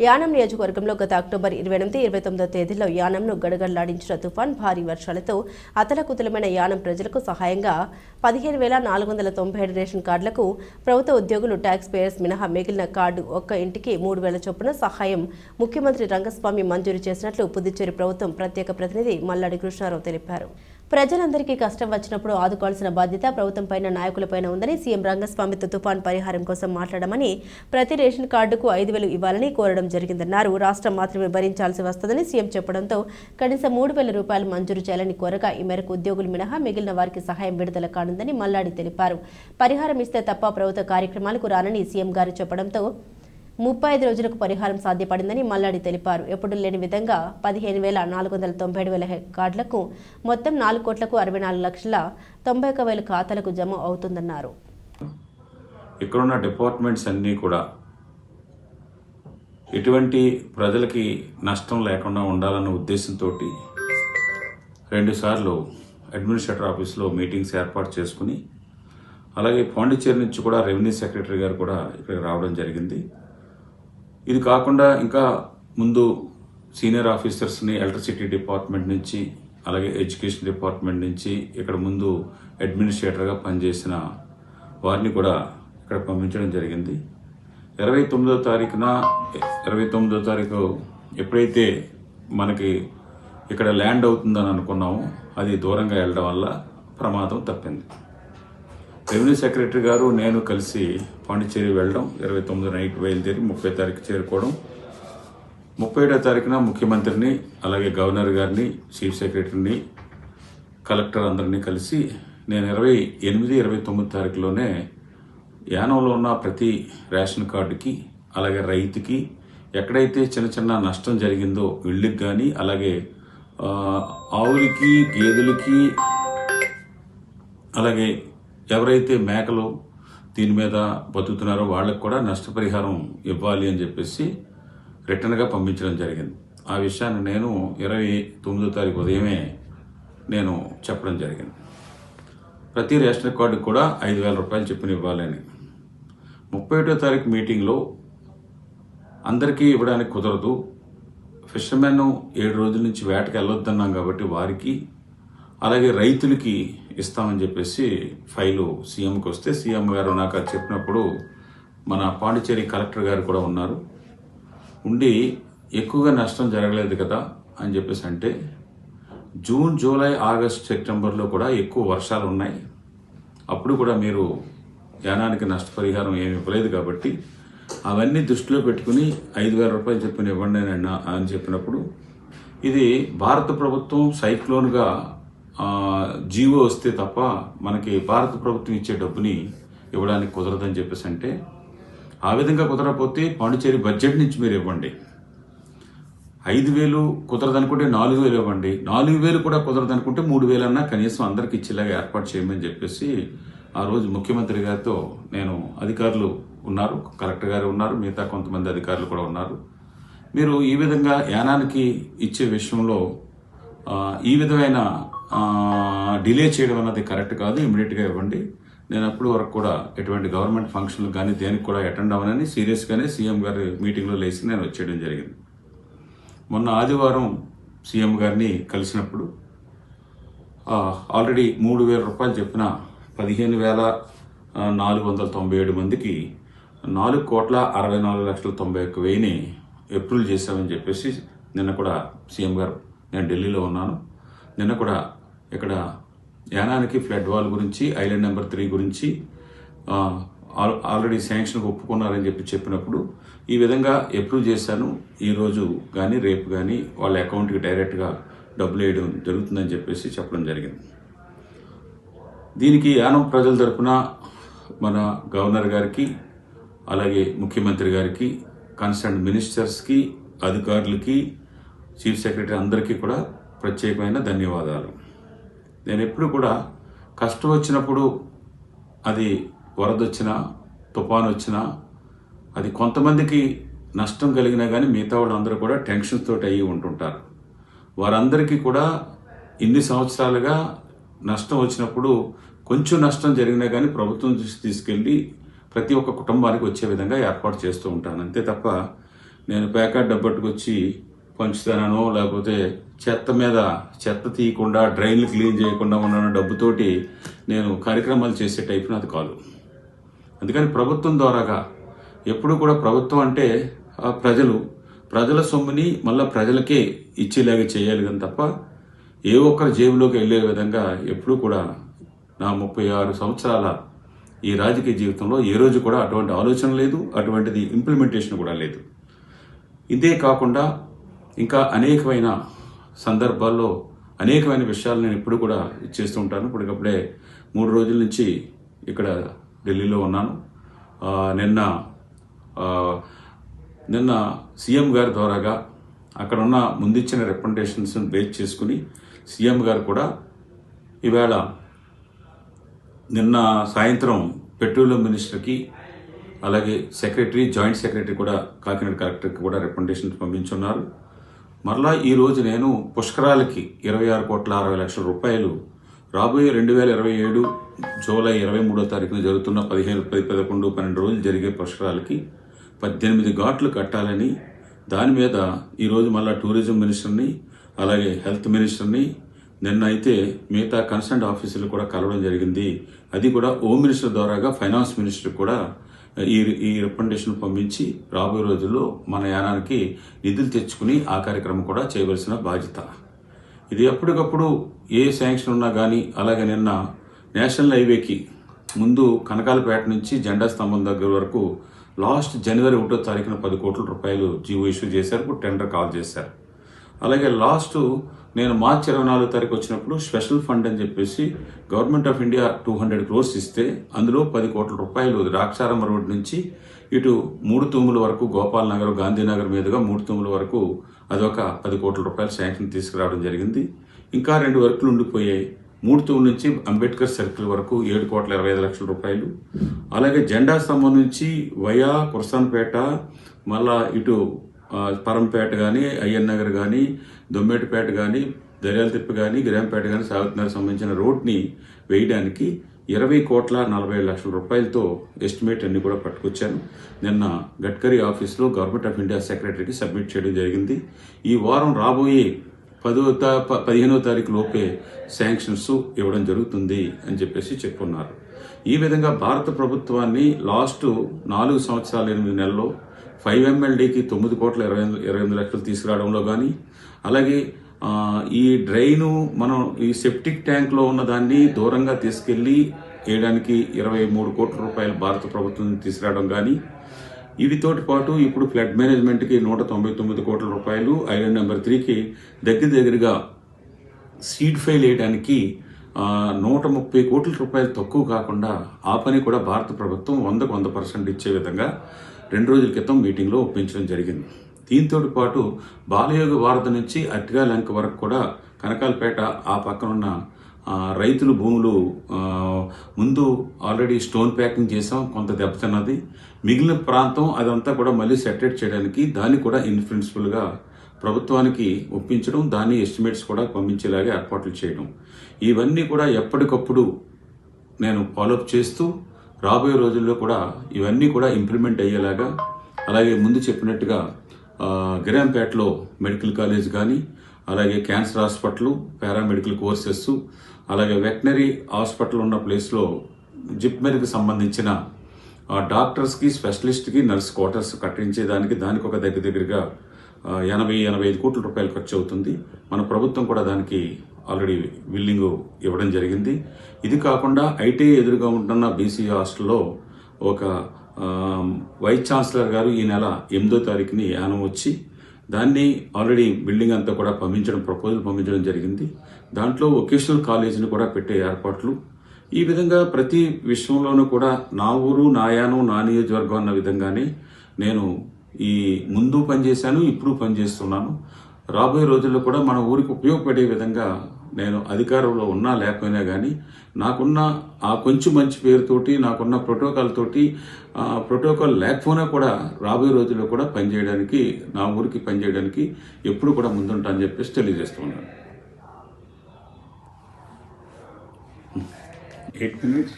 యానం నియోజకవర్గంలో గత అక్టోబర్ ఇరవై ఎనిమిది ఇరవై తొమ్మిదో తేదీల్లో యానంను గడగడలాడించిన తుఫాన్ భారీ వర్షాలతో అతలకుతలమైన యానం ప్రజలకు సహాయంగా పదిహేను వేల నాలుగు వందల తొంభై ఏడు రేషన్ కార్డులకు ప్రభుత్వ ఉద్యోగులు ట్యాక్స్ పేయర్స్ మినహా మిగిలిన కార్డు ఒక్క ఇంటికి మూడు వేల చొప్పున సహాయం ముఖ్యమంత్రి రంగస్వామి మంజూరు చేసినట్లు పుదుచ్చేరి ప్రభుత్వం ప్రత్యేక ప్రతినిధి మల్లాడి కృష్ణారావు తెలిపారు. ప్రజలందరికీ కష్టం వచ్చినప్పుడు ఆదుకోవాల్సిన బాధ్యత ప్రభుత్వంపైన నాయకులపైన ఉందని సీఎం రంగస్వామితో తుఫాన్ పరిహారం కోసం మాట్లాడమని ప్రతి రేషన్ కార్డుకు ఐదు వేలు ఇవ్వాలని కోరడం జరిగిందన్నారు. రాష్ట్రం మాత్రమే భరించాల్సి వస్తుందని సీఎం చెప్పడంతో కనీసం మూడు వేల రూపాయలు మంజూరు చేయాలని కోరగా ఈ మేరకు ఉద్యోగులు మినహా మిగిలిన వారికి సహాయం విడుదల కానుందని మల్లాడి తెలిపారు. పరిహారం ఇస్తే తప్ప ప్రభుత్వ కార్యక్రమాలకు రానని సీఎం గారు చెప్పడంతో ముప్పై ఐదు రోజులకు పరిహారం సాధ్యపడిందని మల్లాడి తెలిపారు. ఎప్పుడు లేని విధంగా పదిహేను వేల నాలుగు వందల తొంభై ఏడు వేల కార్డులకు మొత్తం నాలుగు కోట్లకు అరవై నాలుగు లక్షల తొంభై ఒక వేల ఖాతాలకు జమ అవుతుందన్నారు. ఇక్కడున్న డిపార్ట్మెంట్స్ అన్నీ కూడా ఎటువంటి ప్రజలకి నష్టం లేకుండా ఉండాలన్న ఉద్దేశంతో రెండుసార్లు అడ్మినిస్ట్రేటర్ ఆఫీస్లో మీటింగ్స్ ఏర్పాటు చేసుకుని అలాగే పాండిచ్చేరి నుంచి కూడా రెవెన్యూ సెక్రటరీ గారు కూడా ఇక్కడికి రావడం జరిగింది. ఇది కాకుండా ఇంకా ముందు సీనియర్ ఆఫీసర్స్ని ఎలక్ట్రిసిటీ డిపార్ట్మెంట్ నుంచి అలాగే ఎడ్యుకేషన్ డిపార్ట్మెంట్ నుంచి ఇక్కడ ముందు అడ్మినిస్ట్రేటర్గా పనిచేసిన వారిని కూడా ఇక్కడ పంపించడం జరిగింది. ఇరవై తొమ్మిదో తారీఖున ఇరవై తొమ్మిదో తారీఖు ఎప్పుడైతే మనకి ఇక్కడ ల్యాండ్ అవుతుందని అనుకున్నామో అది దూరంగా వెళ్ళడం వల్ల ప్రమాదం తప్పింది. రెవెన్యూ సెక్రటరీ గారు నేను కలిసి పాండిచ్చేరి వెళ్ళడం ఇరవై తొమ్మిది నైట్ బయలుదేరి ముప్పై తారీఖు చేరుకోవడం. ముప్పై ఏడో తారీఖున ముఖ్యమంత్రిని అలాగే గవర్నర్ గారిని చీఫ్ సెక్రటరీని కలెక్టర్ అందరినీ కలిసి నేను ఇరవై ఎనిమిది ఇరవై తొమ్మిది తారీఖులోనే యానంలో ఉన్న ప్రతి రేషన్ కార్డుకి అలాగే రైతుకి ఎక్కడైతే చిన్న చిన్న నష్టం జరిగిందో ఇళ్ళకి కానీ అలాగే ఆవులకి గేదెలకి అలాగే ఎవరైతే మేకలు దీని మీద బతుకుతున్నారో వాళ్ళకు కూడా నష్టపరిహారం ఇవ్వాలి అని చెప్పేసి రిటర్న్గా పంపించడం జరిగింది. ఆ విషయాన్ని నేను ఇరవై తొమ్మిదో తారీఖు ఉదయమే నేను చెప్పడం జరిగింది. ప్రతి రేషన్ కార్డు కూడా ఐదు వేల రూపాయలు చెప్పిన ఇవ్వాలని ముప్పై ఒకటో తారీఖు మీటింగ్లో అందరికీ ఇవ్వడానికి కుదరదు. ఫిషర్మెన్ ఏడు రోజుల నుంచి వేటకు వెళ్ళొద్దన్నాం కాబట్టి వారికి అలాగే రైతులకి ఇస్తామని చెప్పేసి ఫైలు సీఎంకి వస్తే సీఎం గారు నాకు అది చెప్పినప్పుడు మన పాండిచ్చేరి కలెక్టర్ గారు కూడా ఉన్నారు. ఉండి ఎక్కువగా నష్టం జరగలేదు కదా అని చెప్పేసి అంటే జూన్ జూలై ఆగస్ట్ సెప్టెంబర్లో కూడా ఎక్కువ వర్షాలు ఉన్నాయి. అప్పుడు కూడా మీరు యానానికి నష్టపరిహారం ఏమి ఇవ్వలేదు కాబట్టి అవన్నీ దృష్టిలో పెట్టుకుని ఐదు వేల రూపాయలు చెప్పిన ఇవ్వండి అని అని చెప్పినప్పుడు ఇది భారత ప్రభుత్వం సైక్లోన్గా జీవో వస్తే తప్ప మనకి భారత ప్రభుత్వం ఇచ్చే డబ్బుని ఇవ్వడానికి కుదరదని చెప్పేసి అంటే ఆ విధంగా కుదరకపోతే పాండిచేరి బడ్జెట్ నుంచి మీరు ఇవ్వండి. ఐదు వేలు కుదరదనుకుంటే నాలుగు వేలు ఇవ్వండి. నాలుగు వేలు కూడా కుదరదనుకుంటే మూడు వేలన్నా కనీసం అందరికి ఇచ్చేలాగా ఏర్పాటు చేయమని చెప్పేసి ఆ రోజు ముఖ్యమంత్రి గారితో నేను అధికారులు ఉన్నారు కలెక్టర్ గారు ఉన్నారు మిగతా కొంతమంది అధికారులు కూడా ఉన్నారు. మీరు ఈ విధంగా యానానికి ఇచ్చే విషయంలో ఈ విధమైన డిలే చేయడం అన్నది కరెక్ట్ కాదు ఇమీడియట్గా ఇవ్వండి. నేను అప్పుడు వరకు కూడా ఎటువంటి గవర్నమెంట్ ఫంక్షన్లు కానీ దేనికి కూడా అటెండ్ అవ్వనని సీరియస్గానే సీఎం గారి మీటింగ్లో లేచి నేను వచ్చేయడం జరిగింది. మొన్న ఆదివారం సీఎం గారిని కలిసినప్పుడు ఆల్రెడీ మూడు వేల రూపాయలు చెప్పిన పదిహేను వేల నాలుగు వందల తొంభై ఏడు మందికి నాలుగు కోట్ల అరవై నాలుగు లక్షల తొంభై ఒక్క వెయ్యిని అప్రూవల్ చేశామని చెప్పేసి నిన్న కూడా సీఎం గారు నేను ఢిల్లీలో ఉన్నాను. నిన్న కూడా ఇక్కడ యానానికి ఫ్లడ్ వాల్ గురించి ఐలాండ్ నెంబర్ త్రీ గురించి ఆల్- ఆల్రెడీ శాంక్షన్ ఒప్పుకున్నారని చెప్పి చెప్పినప్పుడు ఈ విధంగా అప్రూవ్ చేశాను. ఈ రోజు కానీ రేపు కానీ వాళ్ళ అకౌంట్కి డైరెక్ట్గా డబ్బులు వేయడం జరుగుతుందని చెప్పేసి చెప్పడం జరిగింది. దీనికి యానం ప్రజల తరఫున మన గవర్నర్ గారికి అలాగే ముఖ్యమంత్రి గారికి కన్సర్న్ మినిస్టర్స్కి అధికారులకి చీఫ్ సెక్రటరీ అందరికీ కూడా ప్రత్యేకమైన ధన్యవాదాలు. నేను ఎప్పుడు కూడా కష్టం వచ్చినప్పుడు అది వరదొచ్చినా తుఫాను తుఫాన్ వచ్చినా అది కొంతమందికి నష్టం కలిగినా కానీ మిగతా వాళ్ళందరూ కూడా టెన్షన్స్ తోటి అయ్యి ఉంటుంటారు. వారందరికీ కూడా ఇన్ని సంవత్సరాలుగా నష్టం వచ్చినప్పుడు కొంచెం నష్టం జరిగినా కానీ ప్రభుత్వం దృష్టి తీసుకెళ్ళి ప్రతి ఒక్క కుటుంబానికి వచ్చే విధంగా ఏర్పాటు చేస్తూ ఉంటాను. అంతే తప్ప నేను ప్యాకెట్ డబ్బట్టుకొచ్చి పంచుతానో లేకపోతే చెత్త మీద చెత్త తీయకుండా డ్రైన్లు క్లీన్ చేయకుండా ఉన్న డబ్బుతోటి నేను కార్యక్రమాలు చేసే టైప్ నాది కాదు. అందుకని ప్రభుత్వం ద్వారాగా ఎప్పుడు కూడా ప్రభుత్వం అంటే ఆ ప్రజలు ప్రజల సొమ్ముని మళ్ళీ ప్రజలకే ఇచ్చేలాగా చేయాలి కానీ తప్ప ఏ ఒక్కరి జేబులోకి వెళ్ళే విధంగా ఎప్పుడూ కూడా నా ముప్పై ఆరు సంవత్సరాల ఈ రాజకీయ జీవితంలో ఏ రోజు కూడా అటువంటి ఆలోచన లేదు అటువంటిది ఇంప్లిమెంటేషన్ కూడా లేదు. ఇదే కాకుండా ఇంకా అనేకమైన సందర్భాల్లో అనేకమైన విషయాలు నేను ఇప్పుడు కూడా చేస్తూ ఉంటాను. ఇప్పటికప్పుడే మూడు రోజుల నుంచి ఇక్కడ ఢిల్లీలో ఉన్నాను. నిన్న నిన్న సీఎం గారి ద్వారాగా అక్కడ ఉన్న ముందిచ్చిన రిప్రజెంటేషన్స్ని బేస్ చేసుకుని సీఎం గారు కూడా ఈవేళ నిన్న సాయంత్రం పెట్రోలియం మినిస్టర్కి అలాగే సెక్రటరీ జాయింట్ సెక్రటరీ కూడా కాకినాడ కలెక్టర్కి కూడా రిప్రజెంటేషన్ పంపించున్నారు. మరలా ఈరోజు నేను పుష్కరాలకి ఇరవై ఆరు కోట్ల అరవై లక్షల రూపాయలు రాబోయే రెండు వేల ఇరవై ఏడు జూలై ఇరవై మూడో తారీఖున జరుగుతున్న పదిహేను పది పదకొండు పన్నెండు రోజులు జరిగే పుష్కరాలకి పద్దెనిమిది ఘాట్లు కట్టాలని దాని మీద ఈరోజు మళ్ళా టూరిజం మినిస్టర్ని అలాగే హెల్త్ మినిస్టర్ని నిన్న అయితే మిగతా కన్సర్న్ ఆఫీసులు కూడా కలవడం జరిగింది. అది కూడా హోమ్ మినిస్టర్ ద్వారాగా ఫైనాన్స్ మినిస్టర్ కూడా ఈ ఈ రికమెండేషన్ పంపించి రాబోయే రోజుల్లో మన యానానికి నిధులు తెచ్చుకుని ఆ కార్యక్రమం కూడా చేయవలసిన బాధ్యత. ఇది ఎప్పటికప్పుడు ఏ శాంక్షన్ ఉన్నా కానీ అలాగే నిన్న నేషనల్ హైవేకి ముందు కనకాలపేట నుంచి జెండా స్తంభం దగ్గర వరకు లాస్ట్ జనవరి ఒకటో తారీఖున పది కోట్ల రూపాయలు జీవో ఇష్యూ చేశారు ఇప్పుడు టెండర్ కాల్ చేశారు. అలాగే లాస్ట్ నేను మార్చి ఇరవై నాలుగో తారీఖు వచ్చినప్పుడు స్పెషల్ ఫండ్ అని చెప్పేసి government of India two hundred crores ఇస్తే అందులో పది కోట్ల రూపాయలు ద్రాక్షారం రోడ్ నుంచి ఇటు మూడు తూముల వరకు గోపాల్ నగర్ గాంధీనగర్ మీదుగా మూడు తూముల వరకు అదొక పది కోట్ల రూపాయల శాంక్షన్ తీసుకురావడం జరిగింది. ఇంకా రెండు వర్కులు ఉండిపోయాయి. మూడు తూముల నుంచి అంబేద్కర్ సర్కిల్ వరకు ఏడు కోట్ల ఇరవై ఐదు లక్షల రూపాయలు. అలాగే జెండా స్తంభం నుంచి వయా కుర్సాన్పేట మళ్ళా ఇటు పరంపేట కానీ అయ్యన్ నగర్ కానీ దొమ్మేటిపేట కానీ దర్యాల తిప్పి కానీ గ్రాంపేట కానీ సాగుతున్నారు సంబంధించిన రోడ్ని వేయడానికి ఇరవై కోట్ల నలభై లక్షల రూపాయలతో ఎస్టిమేట్ అన్ని కూడా పట్టుకొచ్చాను. నిన్న గడ్కరీ ఆఫీస్లో గవర్నమెంట్ ఆఫ్ ఇండియా సెక్రటరీకి సబ్మిట్ చేయడం జరిగింది. ఈ వారం రాబోయే పదో తా పదిహేనో తారీఖు లోపే శాంక్షన్స్ ఇవ్వడం జరుగుతుంది అని చెప్పేసి చెప్పున్నారు. ఈ విధంగా భారత ప్రభుత్వాన్ని లాస్ట్ నాలుగు సంవత్సరాల ఎనిమిది నెలల్లో ఫైవ్ ఎంఎల్డీకి తొమ్మిది కోట్ల ఇరవై ఇరవై ఎనిమిది లక్షలు తీసుకురావడంలో కానీ అలాగే ఈ డ్రైను మనం ఈ సెప్టిక్ ట్యాంక్లో ఉన్న దాన్ని దూరంగా తీసుకెళ్ళి వేయడానికి ఇరవై మూడు కోట్ల రూపాయలు భారత ప్రభుత్వం తీసుకురావడం కానీ ఇవితోటి పాటు ఇప్పుడు ఫ్లడ్ మేనేజ్మెంట్కి నూట తొంభై తొమ్మిది కోట్ల రూపాయలు ఐరన్ నెంబర్ త్రీకి దగ్గర దగ్గరగా సీడ్ ఫైల్ వేయడానికి నూట ముప్పై కోట్ల రూపాయలు తక్కువ కాకుండా ఆ పని కూడా భారత ప్రభుత్వం వందకు వంద పర్సెంట్ ఇచ్చే విధంగా రెండు రోజుల క్రితం మీటింగ్లో ఒప్పించడం జరిగింది. దీంతో పాటు బాలయోగ వారధి నుంచి అట్టిగా లంక వరకు కూడా కనకాలపేట ఆ పక్కనున్న రైతుల భూములు ముందు ఆల్రెడీ స్టోన్ ప్యాకింగ్ చేసాం కొంత దెబ్బతిన్నది మిగిలిన ప్రాంతం అదంతా కూడా మళ్ళీ సెటరేట్ చేయడానికి దాన్ని కూడా ఇన్ప్రిన్సిపల్గా ప్రభుత్వానికి ఒప్పించడం దాన్ని ఎస్టిమేట్స్ కూడా పంపించేలాగా ఏర్పాట్లు చేయడం. ఇవన్నీ కూడా ఎప్పటికప్పుడు నేను ఫాలోఅప్ చేస్తూ రాబోయే రోజుల్లో కూడా ఇవన్నీ కూడా ఇంప్లిమెంట్ అయ్యేలాగా అలాగే ముందు చెప్పినట్టుగా గిరాంపేటలో మెడికల్ కాలేజ్ కానీ అలాగే క్యాన్సర్ హాస్పిటల్ పారామెడికల్ కోర్సెస్ అలాగే వెటనరీ హాస్పిటల్ ఉన్న ప్లేస్లో జిప్మెర్కి సంబంధించిన డాక్టర్స్కి స్పెషలిస్ట్కి నర్స్ క్వార్టర్స్ కట్టించేదానికి దానికి ఒక దగ్గర దగ్గరగా ఎనభై ఎనభై ఐదు కోట్ల రూపాయలు ఖర్చు అవుతుంది. మన ప్రభుత్వం కూడా దానికి ఆల్రెడీ బిల్డింగ్ ఇవ్వడం జరిగింది. ఇది కాకుండా ఐటీ ఎదురుగా ఉంటున్న బీసీ హాస్టల్లో ఒక వైస్ ఛాన్సలర్ గారు ఈ నెల ఎనిమిదో తారీఖుని యానం వచ్చి దాన్ని ఆల్రెడీ బిల్డింగ్ అంతా కూడా పంపించడం ప్రపోజల్ పంపించడం జరిగింది. దాంట్లో వొకేషనల్ కాలేజీని కూడా పెట్టే ఏర్పాట్లు. ఈ విధంగా ప్రతి విషయంలోనూ కూడా నా ఊరు నా యానం నా నియోజకవర్గం అన్న విధంగానే నేను ఈ ముందు పనిచేశాను ఇప్పుడు పనిచేస్తున్నాను. రాబోయే రోజుల్లో కూడా మన ఊరికి ఉపయోగపడే విధంగా నేను అధికారంలో ఉన్నా లేకపోయినా కానీ నాకున్న ఆ కొంచెం మంచి పేరుతోటి నాకున్న ప్రోటోకాల్ తోటి ఆ ప్రోటోకాల్ లేకపోయినా కూడా రాబోయే రోజుల్లో కూడా పనిచేయడానికి నా ఊరికి పనిచేయడానికి ఎప్పుడు కూడా ముందుంటా అని చెప్పేసి తెలియజేస్తున్నాను ఎయిట్ మినిట్స్.